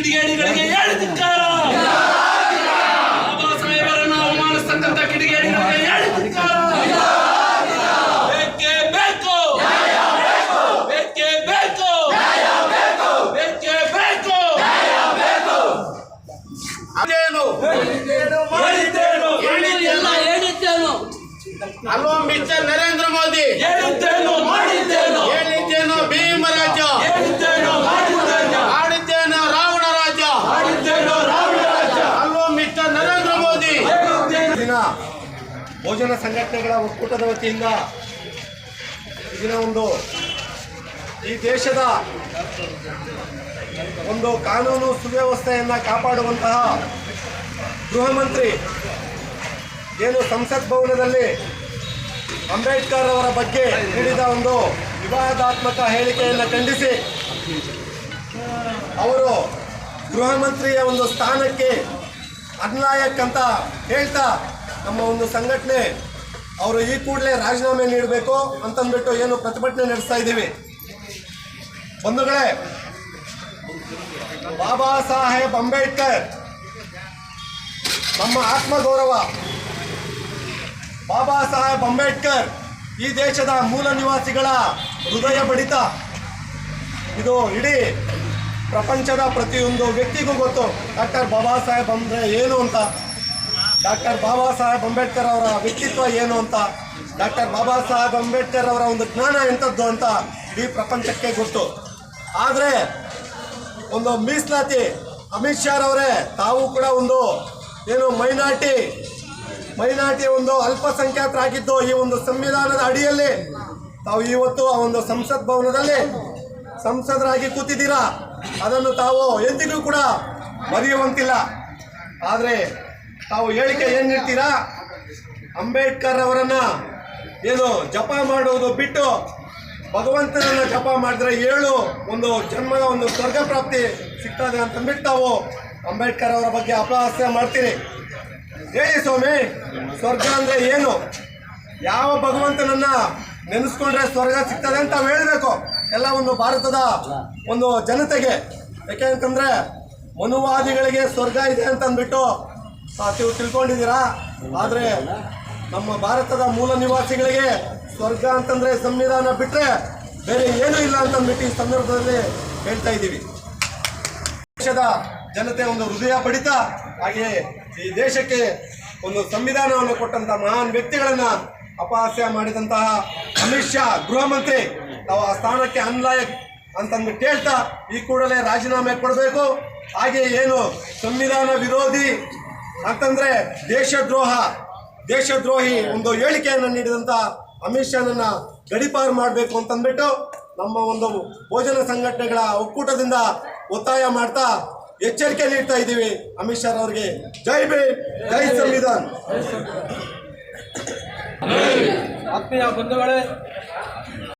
ಕಿಡಿಗೇಡಿಗಳಿಗೆ ಹೇಳಿ ಧಿಕ್ಕಾರ. ಬಾಬಾ ಸಾಹೇಬರನ್ನ ಅವಮಾನಿಸ್ತಕ್ಕಂಥ ಕಿಡಿಗೇಡಿಗಳಿಗೆ ಹೇಳಿ ಧಿಕ್ಕಾರ. ಬೇಕೇ ಬೇಕೇ. ಅಲ್ವಾ ಮಿಸ್ಟರ್ ನರೇಂದ್ರ ಮೋದಿ? ಹೇಳಿದ್ದೇನು? ಮಾಡಿದ್ದೇನು? ಭೋಜನ ಸಂಘಟನೆಗಳ ಒಕ್ಕೂಟದ ವತಿಯಿಂದ ಇದನ್ನ ಒಂದು ಈ ದೇಶದ ಒಂದು ಕಾನೂನು ಸುವ್ಯವಸ್ಥೆಯನ್ನು ಕಾಪಾಡುವಂತಹ ಗೃಹ ಮಂತ್ರಿ ಏನು ಸಂಸತ್ ಭವನದಲ್ಲಿ ಅಂಬೇಡ್ಕರ್ ಅವರ ಬಗ್ಗೆ ನೀಡಿದ ಒಂದು ವಿವಾದಾತ್ಮಕ ಹೇಳಿಕೆಯನ್ನು ಖಂಡಿಸಿ ಅವರು ಗೃಹ ಮಂತ್ರಿಯ ಒಂದು ಸ್ಥಾನಕ್ಕೆ ಅನ್ಲಾಯಕ್ಕಂತ ಹೇಳ್ತಾ ನಮ್ಮ ಒಂದು ಸಂಘಟನೆ ಅವರು ಈ ಕೂಡಲೇ ರಾಜೀನಾಮೆ ನೀಡಬೇಕು ಅಂತಂದ್ಬಿಟ್ಟು ಏನು ಪ್ರತಿಭಟನೆ ನಡೆಸ್ತಾ ಇದ್ದೀವಿ. ಬಂಧುಗಳೇ, ಬಾಬಾ ಸಾಹೇಬ್ ಅಂಬೇಡ್ಕರ್, ನಮ್ಮ ಆತ್ಮಗೌರವ ಬಾಬಾ ಸಾಹೇಬ್ ಅಂಬೇಡ್ಕರ್ ಈ ದೇಶದ ಮೂಲ ನಿವಾಸಿಗಳ ಹೃದಯ ಬಡಿತ. ಇದು ಇಡೀ ಪ್ರಪಂಚದ ಪ್ರತಿಯೊಂದು ವ್ಯಕ್ತಿಗೂ ಗೊತ್ತು. ಡಾಕ್ಟರ್ ಬಾಬಾ ಸಾಹೇಬ್ ಅಂದರೆ ಏನು ಅಂತ? ಡಾಕ್ಟರ್ ಬಾಬಾ ಸಾಹೇಬ್ ಅಂಬೇಡ್ಕರ್ ಅವರ ವ್ಯಕ್ತಿತ್ವ ಏನು ಅಂತ, ಡಾಕ್ಟರ್ ಬಾಬಾ ಸಾಹೇಬ್ ಅಂಬೇಡ್ಕರ್ ಅವರ ಒಂದು ಜ್ಞಾನ ಎಂಥದ್ದು ಅಂತ ಇಡೀ ಪ್ರಪಂಚಕ್ಕೆ ಗೊತ್ತು. ಆದರೆ ಒಂದು ಮೀಸಲಾತಿ ಅಮಿತ್ ಶಾ ಅವರೇ ತಾವು ಕೂಡ ಒಂದು ಏನು ಮೈನಾರಿಟಿ ಮೈನಾರಿಟಿ ಒಂದು ಅಲ್ಪಸಂಖ್ಯಾತರಾಗಿದ್ದು ಈ ಒಂದು ಸಂವಿಧಾನದ ಅಡಿಯಲ್ಲಿ ತಾವು ಇವತ್ತು ಆ ಒಂದು ಸಂಸತ್ ಭವನದಲ್ಲಿ ಸಂಸದರಾಗಿ ಕೂತಿದ್ದೀರಾ? ಅದನ್ನು ತಾವು ಎಂದಿಗೂ ಕೂಡ ಮರೆಯುವಂತಿಲ್ಲ. ಆದರೆ ತಾವು ಹೇಳಿಕೆ ಏನು ನೀಡ್ತೀರಾ ಅಂಬೇಡ್ಕರ್ ಅವರನ್ನ ಏನು ಜಪ ಮಾಡುವುದು ಬಿಟ್ಟು ಭಗವಂತನನ್ನ ಜಪ ಮಾಡಿದ್ರೆ ಏಳು ಒಂದು ಜನ್ಮದ ಒಂದು ಸ್ವರ್ಗ ಪ್ರಾಪ್ತಿ ಸಿಗ್ತದೆ ಅಂತಂದ್ಬಿಟ್ಟು ತಾವು ಅಂಬೇಡ್ಕರ್ ಅವರ ಬಗ್ಗೆ ಅಪಹಾಸ್ಯ ಮಾಡ್ತೀರಿ. ಹೇಳಿ ಸ್ವಾಮಿ, ಸ್ವರ್ಗ ಅಂದ್ರೆ ಏನು? ಯಾವ ಭಗವಂತನನ್ನ ನೆನೆಸ್ಕೊಂಡ್ರೆ ಸ್ವರ್ಗ ಸಿಗ್ತದೆ ಅಂತ ನಾವು ಹೇಳಬೇಕು. ಎಲ್ಲ ಒಂದು ಭಾರತದ ಒಂದು ಜನತೆಗೆ. ಯಾಕೆ ಅಂತಂದ್ರೆ ಮನುವಾದಿಗಳಿಗೆ ಸ್ವರ್ಗ ಇದೆ ಅಂತ ನೀವು ತಿಳ್ಕೊಂಡಿದ್ದೀರಾ? ಆದರೆ ನಮ್ಮ ಭಾರತದ ಮೂಲ ನಿವಾಸಿಗಳಿಗೆ ಸ್ವರ್ಗ ಅಂತಂದರೆ ಸಂವಿಧಾನ ಬಿಟ್ಟರೆ ಬೇರೆ ಏನೂ ಇಲ್ಲ ಅಂತಂದ್ಬಿಟ್ಟು ಈ ಸಂದರ್ಭದಲ್ಲಿ ಹೇಳ್ತಾ ಇದ್ದೀವಿ. ದೇಶದ ಜನತೆ ಒಂದು ಹೃದಯ ಬಡಿತ ಹಾಗೆಯೇ ಈ ದೇಶಕ್ಕೆ ಒಂದು ಸಂವಿಧಾನವನ್ನು ಕೊಟ್ಟಂತಹ ಮಹಾನ್ ವ್ಯಕ್ತಿಗಳನ್ನ ಅಪಹಾಸ್ಯ ಮಾಡಿದಂತಹ ಅಮಿತ್ ಶಾ, ಗೃಹ ಮಂತ್ರಿ ತಾವು ಆ ಸ್ಥಾನಕ್ಕೆ ಅನ್ಲಾಯಕ್ ಅಂತಂದ್ಬಿಟ್ಟು ಹೇಳ್ತಾ ಈ ಕೂಡಲೇ ರಾಜೀನಾಮೆ ಕೊಡಬೇಕು. ಹಾಗೆ ಏನು ಸಂವಿಧಾನ ವಿರೋಧಿ ಅಂತಂದ್ರೆ ದೇಶದ್ರೋಹ, ದೇಶದ್ರೋಹಿ ಒಂದು ಹೇಳಿಕೆಯನ್ನು ನೀಡಿದಂಥ ಅಮಿತ್ ಶಾನನ್ನ ಗಡಿಪಾರು ಮಾಡಬೇಕು ಅಂತಂದ್ಬಿಟ್ಟು ನಮ್ಮ ಒಂದು ಭೋಜನ ಸಂಘಟನೆಗಳ ಒಕ್ಕೂಟದಿಂದ ಒತ್ತಾಯ ಮಾಡ್ತಾ ಎಚ್ಚರಿಕೆ ನೀಡ್ತಾ ಇದ್ದೀವಿ ಅಮಿತ್ ಶಾ ಅವರಿಗೆ ಜೈ ಬಿ ಜೈ ಸಂವಿಧಾನ್. ಆತ್ಮೀಯ ಬಂಧುಗಳೇ